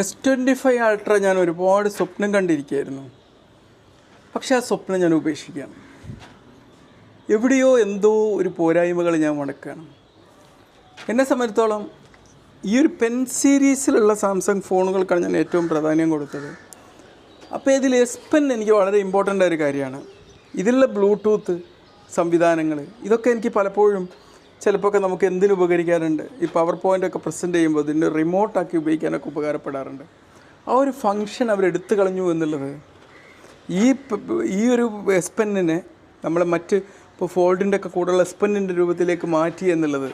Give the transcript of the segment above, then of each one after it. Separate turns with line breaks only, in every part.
S twenty five ultra ഞാൻ ഒരുപാട് സ്വപ്നം കണ്ടിരിക്കുകയായിരുന്നു. പക്ഷേ ആ സ്വപ്നം ഞാൻ ഉപേക്ഷിക്കുകയാണ്. എവിടെയോ എന്തോ ഒരു പോരായ്മകൾ ഞാൻ മുടക്കുകയാണ്. എന്നെ സംബന്ധിച്ചോളം ഈ ഒരു പെൻ സീരീസിലുള്ള സാംസങ് ഫോണുകൾക്കാണ് ഞാൻ ഏറ്റവും പ്രാധാന്യം കൊടുത്തത്. അപ്പോൾ ഇതിൽ എസ് പെൻ എനിക്ക് വളരെ ഇമ്പോർട്ടന്റ് ഒരു കാര്യമാണ്. ഇതിലുള്ള ബ്ലൂടൂത്ത് സംവിധാനങ്ങൾ ഇതൊക്കെ എനിക്ക് പലപ്പോഴും ചിലപ്പോൾ നമുക്ക് എന്തിനു ഉപകരിക്കാറുണ്ട്? ഈ പവർ പോയിന്റ് ഒക്കെ പ്രസന്റ് ചെയ്യുമ്പോൾ ഇതിന്റെ റിമോട്ടാക്കി ഉപയോഗിക്കാനൊക്കെ ഉപകാരപ്പെടാറുണ്ട്. ആ ഒരു ഫങ്ഷൻ അവരെടുത്തു കളഞ്ഞു എന്നുള്ളത് ഈ ഈ ഒരു എസ് പെന്നിനെ നമ്മൾ മറ്റ് ഇപ്പോൾ ഫോൾഡിന്റെ ഒക്കെ കൂടെയുള്ള എസ് പെന്നിന്റെ രൂപത്തിലേക്ക് മാറ്റി എന്നുള്ളത്.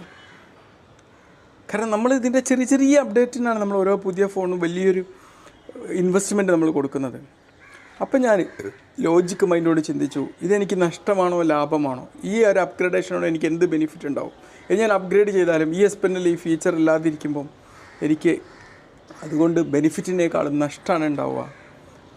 കാരണം നമ്മൾ ഇതിന്റെ ചെറിയ ചെറിയ അപ്ഡേറ്റിനാണ് നമ്മൾ ഓരോ പുതിയ ഫോണും വലിയൊരു ഇൻവെസ്റ്റ്മെന്റ് നമ്മൾ കൊടുക്കുന്നത്. അപ്പം ഞാൻ ലോജിക്ക് മൈൻഡോട് ചിന്തിച്ചു ഇതെനിക്ക് നഷ്ടമാണോ ലാഭമാണോ? ഈ ഒരു അപ്ഗ്രേഡേഷനോട് എനിക്ക് എന്ത് ബെനിഫിറ്റ് ഉണ്ടാവും? ഇനി ഞാൻ അപ്ഗ്രേഡ് ചെയ്താലും ഈ എസ് പെന്നിൽ ഈ ഫീച്ചർ ഇല്ലാതിരിക്കുമ്പം എനിക്ക് അതുകൊണ്ട് ബെനിഫിറ്റിനേക്കാളും നഷ്ടമാണ് ഉണ്ടാവുക.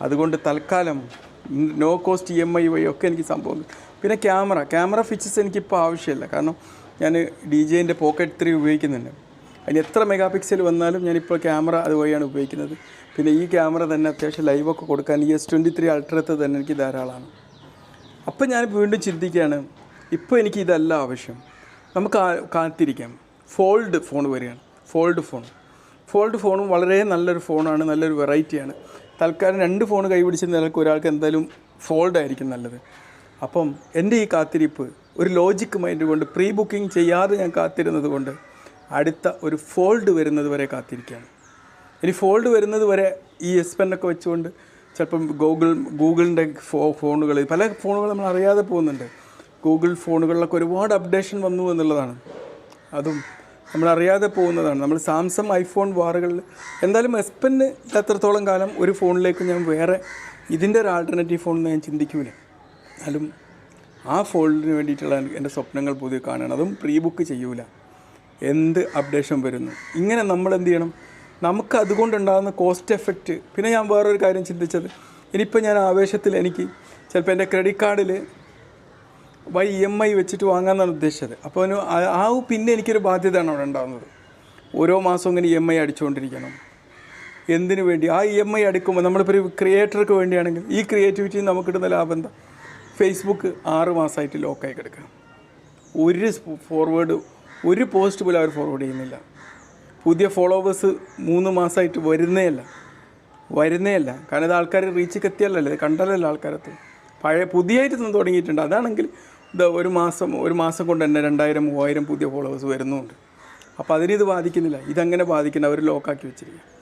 അതുകൊണ്ട് തൽക്കാലം no cost E M I വഴി ഒക്കെ എനിക്ക് സംഭവം പിന്നെ ക്യാമറ. ക്യാമറ ഫീച്ചേഴ്സ് എനിക്കിപ്പോൾ ആവശ്യമില്ല. കാരണം ഞാൻ ഡി ജെന്റെ പോക്കറ്റ് ത്രീ ഉപയോഗിക്കുന്നുണ്ട്. അതിന് എത്ര മെഗാ പിക്സൽ വന്നാലും ഞാനിപ്പോൾ ക്യാമറ അതുവഴിയാണ് ഉപയോഗിക്കുന്നത്. പിന്നെ ഈ ക്യാമറ തന്നെ അത്യാവശ്യം ലൈവൊക്കെ കൊടുക്കാൻ ഈ എസ് ട്വന്റി ത്രീ അൾട്രത്ത് തന്നെ എനിക്ക് ധാരാളമാണ്. അപ്പം ഞാൻ വീണ്ടും ചിന്തിക്കുകയാണ് ഇപ്പോൾ എനിക്ക് ഇതല്ല ആവശ്യം. നമുക്ക് കാത്തിരിക്കാം. ഫോൾഡ് ഫോൺ വരികയാണ്. ഫോൾഡ് ഫോൺ ഫോൾഡ് ഫോണും വളരെ നല്ലൊരു ഫോണാണ് നല്ലൊരു വെറൈറ്റിയാണ് തൽക്കാലം രണ്ട് ഫോൺ കൈപിടിച്ച് നിലയ്ക്ക് ഒരാൾക്ക് എന്തായാലും ഫോൾഡ് ആയിരിക്കും നല്ലത്. അപ്പം എന്റെ ഈ കാത്തിരിപ്പ് ഒരു ലോജിക് മൈൻഡ് കൊണ്ട് പ്രീ ബുക്കിംഗ് ചെയ്യാതെ ഞാൻ കാത്തിരുന്നത് കൊണ്ട് അടുത്ത ഒരു ഫോൾഡ് വരുന്നത് വരെ കാത്തിരിക്കുകയാണ്. ഇനി ഫോൾഡ് വരുന്നത് വരെ ഈ എസ് പെന്നൊക്കെ വെച്ചുകൊണ്ട് ചിലപ്പം ഗൂഗിൾ ഗൂഗിളിന്റെ ഫോ ഫോണുകൾ പല ഫോണുകൾ നമ്മൾ അറിയാതെ പോകുന്നുണ്ട്. ഗൂഗിൾ ഫോണുകളിലൊക്കെ ഒരുപാട് അപ്ഡേഷൻ വന്നു എന്നുള്ളതാണ്. അതും നമ്മൾ അറിയാതെ പോകുന്നതാണ്. നമ്മൾ സാംസങ് ഐഫോൺ വാറുകളിൽ എന്തായാലും എസ് പെന്ന് എത്രത്തോളം കാലം ഒരു ഫോണിലേക്ക് ഞാൻ വേറെ ഇതിന്റെ ഒരു ആൾട്ടർനേറ്റീവ് ഫോൺ ഞാൻ ചിന്തിക്കൂല. എന്നാലും ആ ഫോണിന് വേണ്ടിയിട്ടുള്ള എന്റെ സ്വപ്നങ്ങൾ പുതിയ കാണുകയാണ്. അതും പ്രീ ബുക്ക് ചെയ്യൂല. എന്ത് അപ്ഡേഷൻ വരുന്നു? ഇങ്ങനെ നമ്മൾ എന്ത് ചെയ്യണം? നമുക്ക് അതുകൊണ്ടുണ്ടാകുന്ന കോസ്റ്റ് എഫക്റ്റ് പിന്നെ ഞാൻ വേറൊരു കാര്യം ചിന്തിച്ചത്. ഇനിയിപ്പോൾ ഞാൻ ആവേശത്തിൽ എനിക്ക് ചിലപ്പോൾ എന്റെ ക്രെഡിറ്റ് കാർഡിൽ വൈ ഇ എം ഐ വെച്ചിട്ട് വാങ്ങാമെന്നാണ് ഉദ്ദേശിച്ചത്. അപ്പോൾ അതിന് ആ- പിന്നെ എനിക്കൊരു ബാധ്യതയാണ് അവിടെ ഉണ്ടാകുന്നത്. ഓരോ മാസവും ഇങ്ങനെ ഇ എം ഐ അടിച്ചുകൊണ്ടിരിക്കണം. എന്തിനു വേണ്ടി? ആ ഇ എം ഐ അടിക്കുമ്പോൾ നമ്മളിപ്പോൾ ഒരു ക്രിയേറ്റർക്ക് വേണ്ടിയാണെങ്കിൽ ഈ ക്രിയേറ്റിവിറ്റി നമുക്ക് കിട്ടുന്ന ലാഭം എന്താ? ഫേസ്ബുക്ക് ആറ് മാസമായിട്ട് ലോക്കായി കിടക്കുക ഒരു ഫോർവേഡ് ഒരു പോസ്റ്റ് പോലും അവർ ഫോർവേഡ് ചെയ്യുന്നില്ല. പുതിയ ഫോളോവേഴ്സ് മൂന്ന് മാസമായിട്ട് വരുന്നേ അല്ല വരുന്നേ അല്ല കാരണം ഇത് ആൾക്കാർ റീച്ചിക്ക് എത്തിയല്ലല്ലോ ഇത് കണ്ടല്ലല്ലോ ആൾക്കാരത്ത് പഴയ പുതിയതായിട്ട് നിന്ന് തുടങ്ങിയിട്ടുണ്ട്. അതാണെങ്കിൽ ഇത് ഒരു മാസം ഒരു മാസം കൊണ്ട് തന്നെ രണ്ടായിരം മൂവായിരം പുതിയ ഫോളോവേഴ്സ് വരുന്നുണ്ട്. അപ്പോൾ അതിനിത് ബാധിക്കുന്നില്ല. ഇതങ്ങനെ ബാധിക്കുന്ന അവർ ലോക്കാക്കി വെച്ചിരിക്കുക